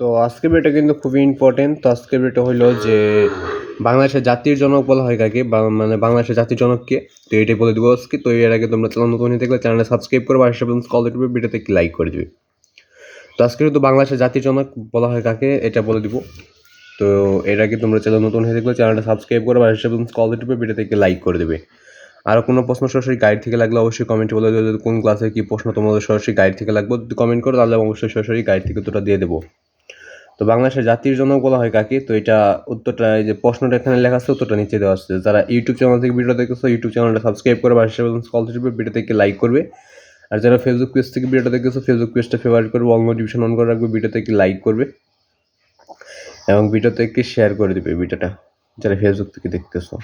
তো আজকের ভিডিওটা কিন্তু খুবই ইম্পর্টেন্ট তো আজকের ভিডিওটা হলো যে, বাংলাদেশের জাতির জনক বলা হয় কাকে? মানে বাংলাদেশের জাতির জনককে। তো এটাই বলে দিব আজকে। তো এর আগে তোমরা চ্যানেল নতুন থাকলে চ্যানেলটা সাবস্ক্রাইব করে, পাশে কল দিবে ভিডিওতে একটি লাইক করে দিবে। তো আজকে কিন্তু বাংলাদেশের জাতির জনক বলা হয় কাকে, এটা বলে দিব। তো এর আগে তোমরা চ্যানেল নতুন হয়ে থাকলে চ্যানেলটা সাবস্ক্রাইব করে, পাশে কল দিবে ভিডিওতে একটি লাইক করে দেবে। আরও কোনো প্রশ্ন সরাসরি গাইড থেকে লাগলে অবশ্যই কমেন্টে বলে দেবে কোন ক্লাসে কী প্রশ্ন তোমাদের সরাসরি গাইড থেকে লাগবে কমেন্ট করো তাহলে অবশ্যই সরাসরি গাইড থেকে তোটা দিয়ে দেবো। তো বাংলাদেশের জাতির জনক বলা হয় কাকে? তো এটা উত্তরটা, এই যে প্রশ্নটা এখানে লেখা আছে, উত্তরটা নিচে দেওয়া আছে। যারা ইউটিউব চ্যানেল থেকে ভিডিও দেখেছ ইউটিউব চ্যানেলটা সাবস্ক্রাইব করে বা হিসেবে কল দিবে ভিডিও থেকে লাইক করবে। আর যারা ফেসবুক পেজ থেকে ভিডিওটা দেখেছ ফেসবুক পেজটা ফেভারিট করবে অল নোটিফিকেশন অন করে রাখবে ভিডিও থেকে লাইক করবে। এবং ভিডিও থেকে শেয়ার করে দিবে ভিডিওটা যারা ফেসবুক থেকে দেখতেছো।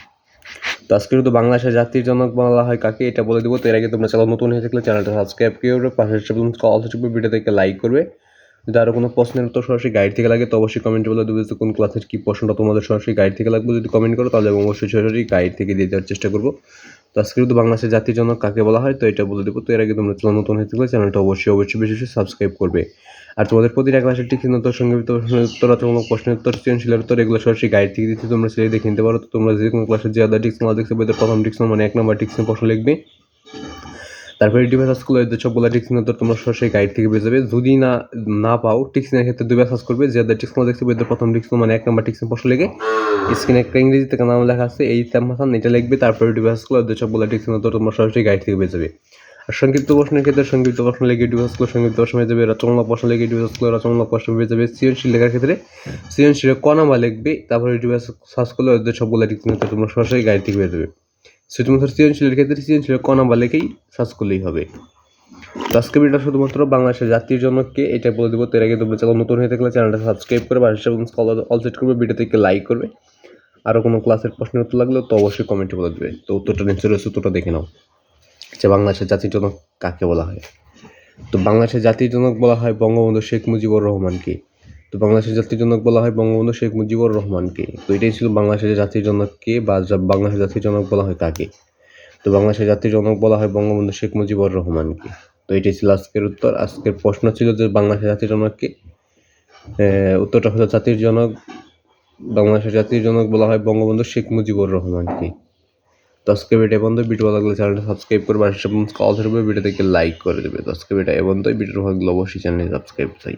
তো আজকে কিন্তু বাংলাদেশের জাতির জনক বলা হয় কাকে, এটা বলে দেবো। তো এর আগে তোমরা চ্যানেল নতুন হয়ে থাকলে চ্যানেলটা সাবস্ক্রাইব করবে পাশে কল দিবে ভিডিও থেকে লাইক করবে। যদি আরও কোনো প্রশ্নের উত্তর সরাসরি গাইড থেকে লাগে, তো অবশ্যই কমেন্টে বলে দেবে যে কোন ক্লাসের কী প্রশ্নটা তোমাদের সরাসরি গাইড থেকে লাগবে। যদি কমেন্ট করো, তাহলে অবশ্যই সরাসরি গাইড থেকে দিয়ে দেওয়ার চেষ্টা করব। তো আজকে কিন্তু বাংলাদেশের জাতির জন্য কাকে বলা হয়, তো এটা বলে দেবো। তো এর আগে তোমরা নতুন হয়ে থাকলে চ্যানেলটা অবশ্যই অবশ্যই বেশি বেশি সাবস্ক্রাইব করবে। আর তোমাদের প্রতিটা ক্লাসের ঠিক নতুন সংগীত প্রশ্নের উত্তর অথবা কোনো প্রশ্নের উত্তর, সৃজনশীলের উত্তর, এগুলো সরাসরি গাইড থেকে দিতে তোমরা সেটাই দেখে নিতে পারো। তো তোমরা যে কোনো ক্লাসের যে আদার টিক্স দেখতে পাবে প্রথম টিক্স মানে এক নম্বর টিক্সের প্রশ্ন লিখবে তারপরে ডিভাইস সার্চ করলে সবগুলো টিক্সিনের উত্তর তোমরা সরাসরি গাইড থেকে পেয়ে যাবে। যদি না না পাও টিক্সিনের ক্ষেত্রে দুইবার সার্চ করবে। যে টিক্সগুলো দেখতে পাবে প্রথম টিক্স মানে এক নম্বর টিক্সের প্রশ্ন লেগে, স্ক্রিনে একটা ইংরেজিতে নাম লেখা আছে, এই সামহাসান এটা লিখবে, তারপরে ডিভাইস করলে সবগুলো টিক্সিনের উত্তর তোমরা সরাসরি গাইড থেকে পেয়ে যাবে। আর সংক্ষিপ্ত প্রশ্নের ক্ষেত্রে, সংক্ষিপ্ত প্রশ্ন লেগে ডিভাইস করলে সংক্ষিপ্ত প্রশ্ন হয়ে যাবে রচনামূলক প্রশ্ন লেগে ডিভাইস করলে রচনামূলক প্রশ্ন হয়ে যাবে। সৃজনশীল লেখার ক্ষেত্রে, সৃজনশীল ক নাম্বার লিখবে, তারপরে ডিভাইস সার্চ করলে সবগুলো উত্তর তোমরা সরাসরি গাইড থেকে পেয়ে যাবে। শুধুমাত্র সৃজনশীলের ক্ষেত্রে সৃজনশীল ক নাম্বার লেখেই সার্চ করলেই হবে। তো আজকে ভিডিওটা শুধুমাত্র বাংলাদেশের জাতির জন্য কে এটা বলে দেবো। এর আগে তোমরা চ্যানেল নতুন হয়ে থাকলে চ্যানেলটা সাবস্ক্রাইব করে বা হিসাবে অল সেট করবে ভিডিও থেকে লাইক করবে। আরও কোনো ক্লাসের প্রশ্নের উত্তর লাগলেও তো অবশ্যই কমেন্টে বলে দেবে। তো উত্তরটা নিশ্চয় রয়েছে, উত্তরটা দেখে নাও। যে বাংলাদেশের জাতির জনক কাকে বলা হয়? তো বাংলাদেশের জাতির জনক বলা হয় বঙ্গবন্ধু শেখ মুজিবুর রহমানকে। তো বাংলাদেশের জাতির জনক বলা হয় বঙ্গবন্ধু শেখ মুজিবুর রহমানকে। তো এটাই ছিল বাংলাদেশের জাতির জনক কে বা বাংলাদেশের জাতির জনক বলা হয় কাকে। তো বাংলাদেশের জাতির জনক বলা হয় বঙ্গবন্ধু শেখ মুজিবুর রহমানকে। তো এটাই ছিল আজকের উত্তর। আজকের প্রশ্ন ছিল যে বাংলাদেশের জাতির জনককে উত্তরটা হলো জাতির জনক বাংলাদেশের জাতির জনক বলা হয় বঙ্গবন্ধু শেখ মুজিবুর রহমানকে। তো আজকে ভিডিও বন্ধ ভিডিও ভালো লাগলে চ্যানেলটা সাবস্ক্রাইব করবে। আর কল ধরবে ভিডিও থেকে লাইক করে দেবে। তো আজকে এ বন্ধ ভিডিও ভালো লাগলে অবশ্যই চ্যানেলে সাবস্ক্রাইব চাই।